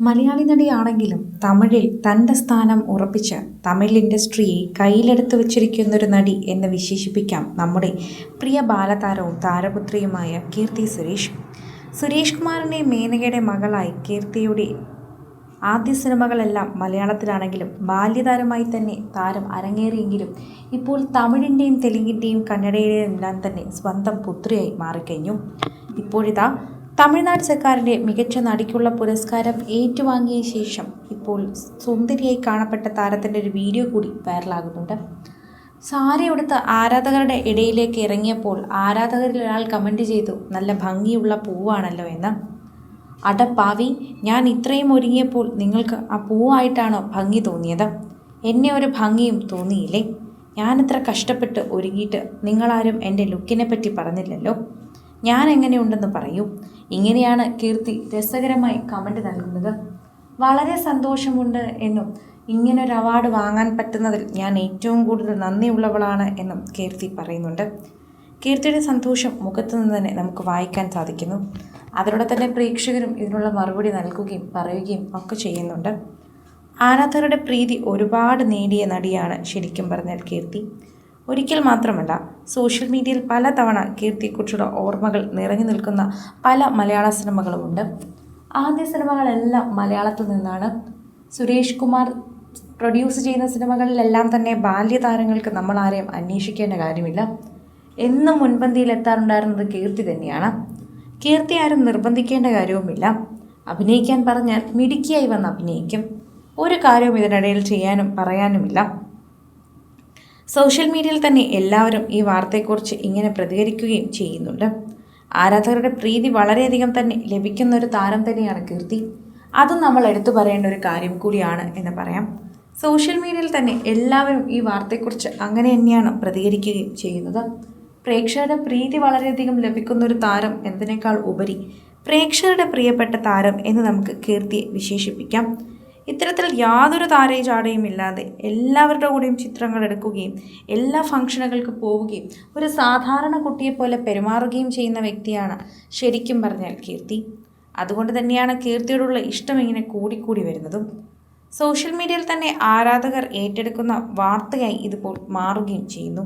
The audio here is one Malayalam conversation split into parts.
മലയാളി നടിയാണെങ്കിലും തമിഴിൽ തന്റെ സ്ഥാനം ഉറപ്പിച്ച് തമിഴ് ഇൻഡസ്ട്രിയെ കയ്യിലെടുത്ത് വച്ചിരിക്കുന്നൊരു നടി എന്ന് വിശേഷിപ്പിക്കാം നമ്മുടെ പ്രിയ ബാലതാരവും താരപുത്രിയുമായ കീർത്തി സുരേഷ്. സുരേഷ് കുമാറിന്റെ മേനകയുടെ മകളായി കീർത്തിയുടെ ആദ്യ സിനിമകളെല്ലാം മലയാളത്തിലാണെങ്കിലും ബാല്യതാരമായി തന്നെ താരം അരങ്ങേറിയെങ്കിലും ഇപ്പോൾ തമിഴിന്റെയും തെലുങ്കിന്റെയും കന്നഡയുടെയും എല്ലാം തന്നെ സ്വന്തം പുത്രിയായി മാറിക്കഴിഞ്ഞു. ഇപ്പോഴിതാ തമിഴ്നാട് സർക്കാരിന്റെ മികച്ച നടിക്കുള്ള പുരസ്കാരം ഏറ്റുവാങ്ങിയ ശേഷം ഇപ്പോൾ സുന്ദരിയായി കാണപ്പെട്ട താരത്തിന്റെ ഒരു വീഡിയോ കൂടി വൈറലാകുന്നുണ്ട്. സാരി ഉടുത്ത് ആരാധകരുടെ ഇടയിലേക്ക് ഇറങ്ങിയപ്പോൾ ആരാധകരിൽ ഒരാൾ കമന്റ് ചെയ്തു നല്ല ഭംഗിയുള്ള പൂവാണല്ലോ എന്ന്. അടപ്പാവി ഞാൻ ഇത്രയും ഒരുങ്ങിയപ്പോൾ നിങ്ങൾക്ക് ആ പൂവായിട്ടാണോ ഭംഗി തോന്നിയത്? എന്നെ ഒരു ഭംഗിയും തോന്നിയില്ലേ? ഞാനിത്ര കഷ്ടപ്പെട്ട് ഒരുങ്ങിയിട്ട് നിങ്ങളാരും എന്റെ ലുക്കിനെ പറ്റി പറഞ്ഞില്ലല്ലോ? ഞാൻ എങ്ങനെയുണ്ടെന്ന് പറയൂ. ഇങ്ങനെയാണ് കീർത്തി രസകരമായി കമന്റ് നൽകുന്നത്. വളരെ സന്തോഷമുണ്ട് എന്നും ഇങ്ങനൊരു അവാർഡ് വാങ്ങാൻ പറ്റുന്നതിൽ ഞാൻ ഏറ്റവും കൂടുതൽ നന്ദിയുള്ളവളാണ് എന്നും കീർത്തി പറയുന്നുണ്ട്. കീർത്തിയുടെ സന്തോഷം മുഖത്തു നിന്ന് തന്നെ നമുക്ക് വായിക്കാൻ സാധിക്കുന്നു. അതിലൂടെ തന്നെ പ്രേക്ഷകരും ഇതിനുള്ള മറുപടി നൽകുകയും പറയുകയും ഒക്കെ ചെയ്യുന്നുണ്ട്. ആരാധകരുടെ പ്രീതി ഒരുപാട് നേടിയ നടിയാണ് ശരിക്കും പറഞ്ഞാൽ കീർത്തി. ഒരിക്കൽ മാത്രമല്ല സോഷ്യൽ മീഡിയയിൽ പലതവണ കീർത്തിക്കുറിച്ചുള്ള ഓർമ്മകൾ നിറഞ്ഞു നിൽക്കുന്ന പല മലയാള സിനിമകളുമുണ്ട്. ആദ്യ സിനിമകളെല്ലാം മലയാളത്തിൽ നിന്നാണ്. സുരേഷ് കുമാർ പ്രൊഡ്യൂസ് ചെയ്യുന്ന സിനിമകളിലെല്ലാം തന്നെ ബാല്യതാരങ്ങൾക്ക് നമ്മൾ ആരെയും അന്വേഷിക്കേണ്ട കാര്യമില്ല. എന്നും മുൻപന്തിയിൽ എത്താറുണ്ടായിരുന്നത് കീർത്തി തന്നെയാണ്. കീർത്തി ആരും നിർബന്ധിക്കേണ്ട കാര്യവുമില്ല. അഭിനയിക്കാൻ പറഞ്ഞാൽ മിടുക്കിയായി വന്ന് അഭിനയിക്കും. ഒരു കാര്യവും ഇതിനിടയിൽ ചെയ്യാനും പറയാനുമില്ല. സോഷ്യൽ മീഡിയയിൽ തന്നെ എല്ലാവരും ഈ വാർത്തയെക്കുറിച്ച് ഇങ്ങനെ പ്രതികരിക്കുകയും ചെയ്യുന്നുണ്ട്. ആരാധകരുടെ പ്രീതി വളരെയധികം തന്നെ ലഭിക്കുന്ന ഒരു താരം തന്നെയാണ് കീർത്തി. അതും നമ്മൾ എടുത്തു പറയേണ്ട ഒരു കാര്യം കൂടിയാണ് എന്ന് പറയാം. സോഷ്യൽ മീഡിയയിൽ തന്നെ എല്ലാവരും ഈ വാർത്തയെക്കുറിച്ച് അങ്ങനെ തന്നെയാണ് പ്രതികരിക്കുകയും ചെയ്യുന്നത്. പ്രേക്ഷകരുടെ പ്രീതി വളരെയധികം ലഭിക്കുന്ന ഒരു താരം എന്നതിനേക്കാൾ ഉപരി പ്രേക്ഷകരുടെ പ്രിയപ്പെട്ട താരം എന്ന് നമുക്ക് കീർത്തിയെ വിശേഷിപ്പിക്കാം. ഇത്തരത്തിൽ യാതൊരു താരയും ചാടയും ഇല്ലാതെ എല്ലാവരുടെ കൂടെയും ചിത്രങ്ങൾ എടുക്കുകയും എല്ലാ ഫംഗ്ഷനുകൾക്ക് പോവുകയും ഒരു സാധാരണ കുട്ടിയെപ്പോലെ പെരുമാറുകയും ചെയ്യുന്ന വ്യക്തിയാണ് ശരിക്കും പറഞ്ഞാൽ കീർത്തി. അതുകൊണ്ട് തന്നെയാണ് കീർത്തിയോടുള്ള ഇഷ്ടം ഇങ്ങനെ കൂടിക്കൂടി വരുന്നതും. സോഷ്യൽ മീഡിയയിൽ തന്നെ ആരാധകർ ഏറ്റെടുക്കുന്ന വാർത്തയായി ഇതിപ്പോൾ മാറുകയും ചെയ്യുന്നു.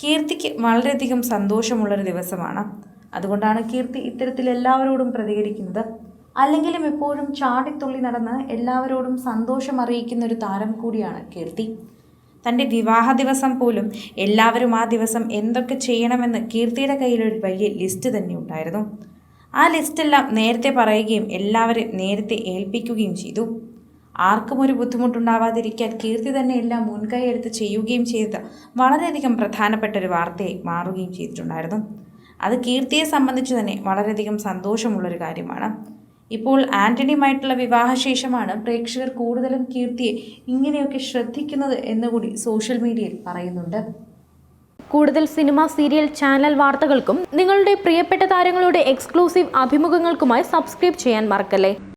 കീർത്തിക്ക് വളരെയധികം സന്തോഷമുള്ളൊരു ദിവസമാണ്. അതുകൊണ്ടാണ് കീർത്തി ഇത്തരത്തിൽ എല്ലാവരോടും പ്രതികരിക്കുന്നത്. അല്ലെങ്കിലും എപ്പോഴും ചാടിത്തുള്ളി നടന്ന് എല്ലാവരോടും സന്തോഷം അറിയിക്കുന്ന ഒരു താരം കൂടിയാണ് കീർത്തി. തന്റെ വിവാഹ ദിവസം പോലും എല്ലാവരും ആ ദിവസം എന്തൊക്കെ ചെയ്യണമെന്ന് കീർത്തിയുടെ കയ്യിലൊരു വലിയ ലിസ്റ്റ് തന്നെ ഉണ്ടായിരുന്നു. ആ ലിസ്റ്റെല്ലാം നേരത്തെ പറയുകയും എല്ലാവരെയും നേരത്തെ ഏൽപ്പിക്കുകയും ചെയ്തു. ആർക്കും ഒരു ബുദ്ധിമുട്ടുണ്ടാവാതിരിക്കാൻ കീർത്തി തന്നെ എല്ലാം മുൻകൈ എടുത്ത് ചെയ്യുകയും ചെയ്തത് വളരെയധികം പ്രധാനപ്പെട്ട ഒരു വാർത്തയായി മാറുകയും ചെയ്തിട്ടുണ്ടായിരുന്നു. അത് കീർത്തിയെ സംബന്ധിച്ച് തന്നെ വളരെയധികം സന്തോഷമുള്ളൊരു കാര്യമാണ്. ഇപ്പോൾ ആന്റണിയുമായിട്ടുള്ള വിവാഹശേഷമാണ് പ്രേക്ഷകർ കൂടുതലും കീർത്തിയെ ഇങ്ങനെയൊക്കെ ശ്രദ്ധിക്കുന്നത് എന്നുകൂടി സോഷ്യൽ മീഡിയയിൽ പറയുന്നുണ്ട്. കൂടുതൽ സിനിമ സീരിയൽ ചാനൽ വാർത്തകൾക്കും നിങ്ങളുടെ പ്രിയപ്പെട്ട താരങ്ങളുടെ എക്സ്ക്ലൂസീവ് അഭിമുഖങ്ങൾക്കുമായി സബ്സ്ക്രൈബ് ചെയ്യാൻ മറക്കല്ലേ?